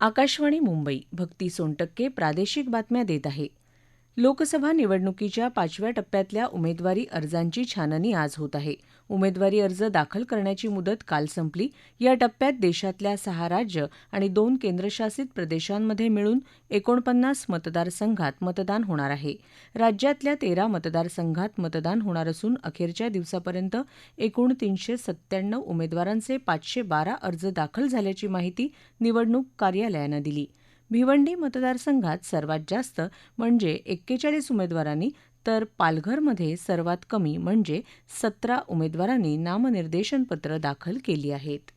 आकाशवाणी मुंबई भक्ती सोनटक्के प्रादेशिक बातम्या देत आहे. लोकसभा निवडणुकीच्या पाचव्या टप्प्यातल्या उमेदवारी अर्जांची छाननी आज होत आहे. उमेदवारी अर्ज दाखल करण्याची मुदत काल संपली. या टप्प्यात देशातल्या सहा राज्य आणि दोन केंद्रशासित प्रदेशांमध्ये मिळून एकोणपन्नास मतदारसंघात मतदान होणार आहे. राज्यातल्या तेरा मतदारसंघात मतदान होणार असून अखेरच्या दिवसापर्यंत एकूण तीनशे सत्त्याण्णव उमेदवारांचे पाचशे बारा अर्ज दाखल झाल्याची माहिती निवडणूक कार्यालयानं दिली. भिवंडी मतदारसंघात सर्वात जास्त म्हणजे एक्केचाळीस उमेदवारांनी तर पालघरमध्ये सर्वात कमी म्हणजे सतरा उमेदवारांनी नामनिर्देशनपत्रं दाखल केली आहेत.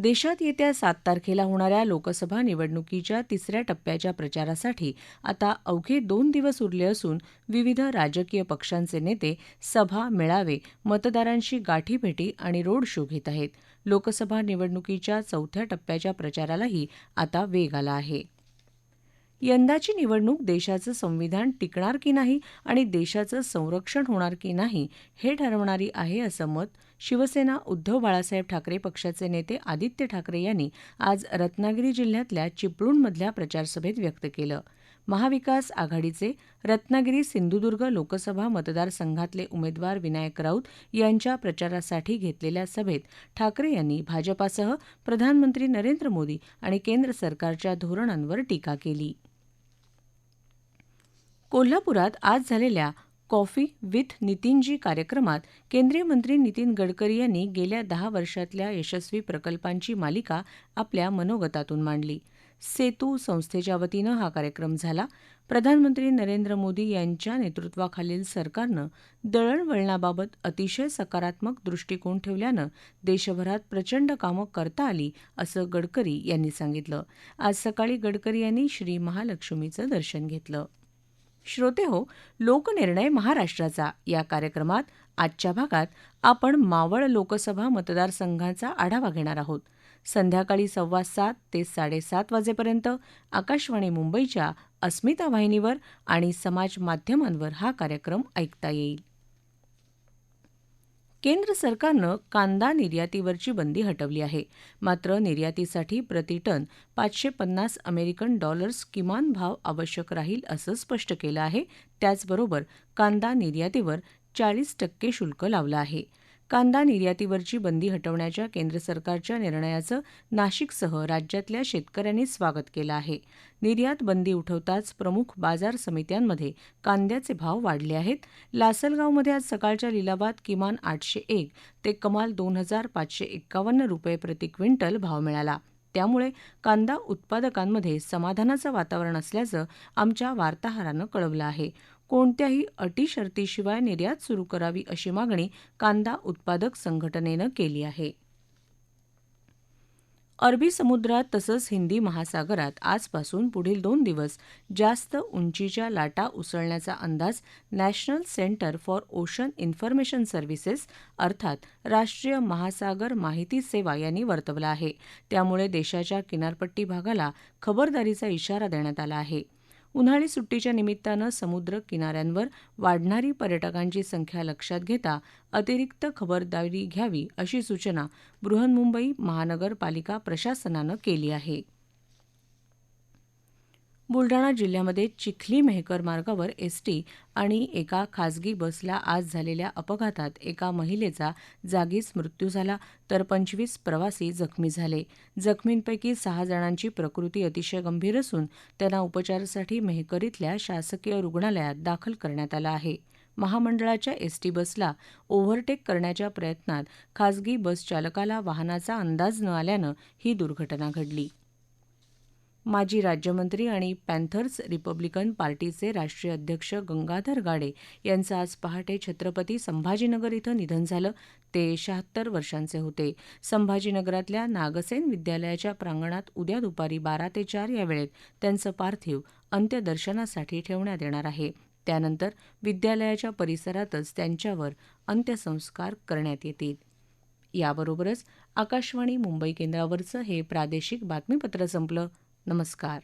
देशात येत्या सात तारखेला होणाऱ्या लोकसभा निवडणुकीच्या तिसऱ्या टप्प्याच्या प्रचारासाठी आता अवघे दोन दिवस उरले असून विविध राजकीय पक्षांचे नेते सभा मेळावे मतदारांशी गाठीभेटी आणि रोड शो घेत आहेत. लोकसभा निवडणुकीच्या चौथ्या टप्प्याच्या प्रचारालाही आता वेग आला आहे. यंदाची निवडणूक देशाचं संविधान टिकणार की नाही आणि देशाचं संरक्षण होणार की नाही हे ठरवणारी आहे असं मत शिवसेना उद्धव बाळासाहेब ठाकरे पक्षाचे नेते आदित्य ठाकरे यांनी आज रत्नागिरी जिल्ह्यातल्या चिपळूणमधल्या प्रचारसभेत व्यक्त केलं. महाविकास आघाडीचे रत्नागिरी सिंधुदुर्ग लोकसभा मतदारसंघातले उमेदवार विनायक राऊत यांच्या प्रचारासाठी घेतलेल्या सभेत ठाकरे यांनी भाजपासह प्रधानमंत्री नरेंद्र मोदी आणि केंद्र सरकारच्या धोरणांवर टीका केली. कोल्हापुरात आज झालेल्या कॉफी विथ नितीनजी कार्यक्रमात केंद्रीय मंत्री नितीन गडकरी यांनी गेल्या दहा वर्षातल्या यशस्वी प्रकल्पांची मालिका आपल्या मनोगतातून मांडली. सेतू संस्थेच्या वतीनं हा कार्यक्रम झाला. प्रधानमंत्री नरेंद्र मोदी यांच्या नेतृत्वाखालील सरकारनं दळणवळणाबाबत अतिशय सकारात्मक दृष्टिकोन ठेवल्यानं देशभरात प्रचंड कामं करता आली असं गडकरी यांनी सांगितलं. आज सकाळी गडकरी यांनी श्री महालक्ष्मीचं दर्शन घेतलं. श्रोते हो लोकनिर्णय महाराष्ट्राचा. या कार्यक्रमात आजच्या भागात आपण मावळ लोकसभा मतदारसंघाचा आढावा घेणार आहोत. संध्याकाळी सव्वा सात ते साडेसात वाजेपर्यंत आकाशवाणी मुंबईच्या अस्मिता वाहिनीवर आणि समाज माध्यमांवर हा कार्यक्रम ऐकता येईल. केंद्र सरकारनं कांदा निर्यातीवरची बंदी हटवली आहे. मात्र निर्यातीसाठी प्रतिटन पाचशे पन्नास अमेरिकन डॉलर्स किमान भाव आवश्यक राहील असं स्पष्ट केलं आहे. त्याचबरोबर कांदा निर्यातीवर चाळीस टक्के शुल्क लावलं आहे. कांदा निर्यातीवरची बंदी हटवण्याच्या केंद्र सरकारच्या निर्णयाचं नाशिकसह राज्यातल्या शेतकऱ्यांनी स्वागत केलं आहे. निर्यात बंदी उठवताच प्रमुख बाजार समित्यांमध्ये कांद्याचे भाव वाढले आहेत. लासलगावमध्ये आज सकाळच्या लिलावात किमान आठशे एक ते कमाल दोन हजार पाचशे एक्कावन्न रुपये प्रति क्विंटल भाव मिळाला. त्यामुळे कांदा उत्पादकांमध्ये समाधानाचं वातावरण असल्याचं आमच्या वार्ताहरानं कळवलं आहे. कोणत्याही अटी शर्तीशिवाय निर्यात सुरू करावी अशी मागणी कांदा उत्पादक संघटनेनं केली आहे. अरबी समुद्रात तसंच हिंदी महासागरात आजपासून पुढील दोन दिवस जास्त उंचीच्या लाटा उसळण्याचा अंदाज national centre for ocean information services अर्थात राष्ट्रीय महासागर माहिती सेवा यांनी वर्तवला आहे. त्यामुळे देशाच्या किनारपट्टी भागाला खबरदारीचा इशारा देण्यात आला आहे. उन्हाळी सुट्टीच्या निमित्तानं समुद्र किनाऱ्यांवर वाढणारी पर्यटकांची संख्या लक्षात घेता अतिरिक्त खबरदारी घ्यावी अशी सूचना बृहन्मुंबई महानगरपालिका प्रशासनानं केली आहे. बुलडाणा जिल्ह्यामध्ये चिखली मेहकर मार्गावर एसटी आणि एका खासगी बसला आज झालेल्या अपघातात एका महिलेचा जागीच मृत्यू झाला तर पंचवीस प्रवासी जखमी झाले. जखमींपैकी सहा जणांची प्रकृती अतिशय गंभीर असून त्यांना उपचारासाठी मेहकर इथल्या शासकीय रुग्णालयात दाखल करण्यात आलं आहे. महामंडळाच्या एसटी बसला ओव्हरटेक करण्याच्या प्रयत्नात खासगी बस चालकाला वाहनाचा अंदाज न आल्यानं ही दुर्घटना घडली. माजी राज्यमंत्री आणि पॅन्थर्स रिपब्लिकन पार्टीचे राष्ट्रीय अध्यक्ष गंगाधर गाडे यांचं आज पहाटे छत्रपती संभाजीनगर इथं निधन झालं. ते शहात्तर वर्षांचे होते. संभाजीनगरातल्या नागसेन विद्यालयाच्या प्रांगणात उद्या दुपारी बारा ते चार या वेळेत त्यांचं पार्थिव अंत्यदर्शनासाठी ठेवण्यात येणार आहे. त्यानंतर विद्यालयाच्या परिसरातच त्यांच्यावर अंत्यसंस्कार करण्यात येतील. याबरोबरच आकाशवाणी मुंबई केंद्रावरचं हे प्रादेशिक बातमीपत्र संपलं. नमस्कार.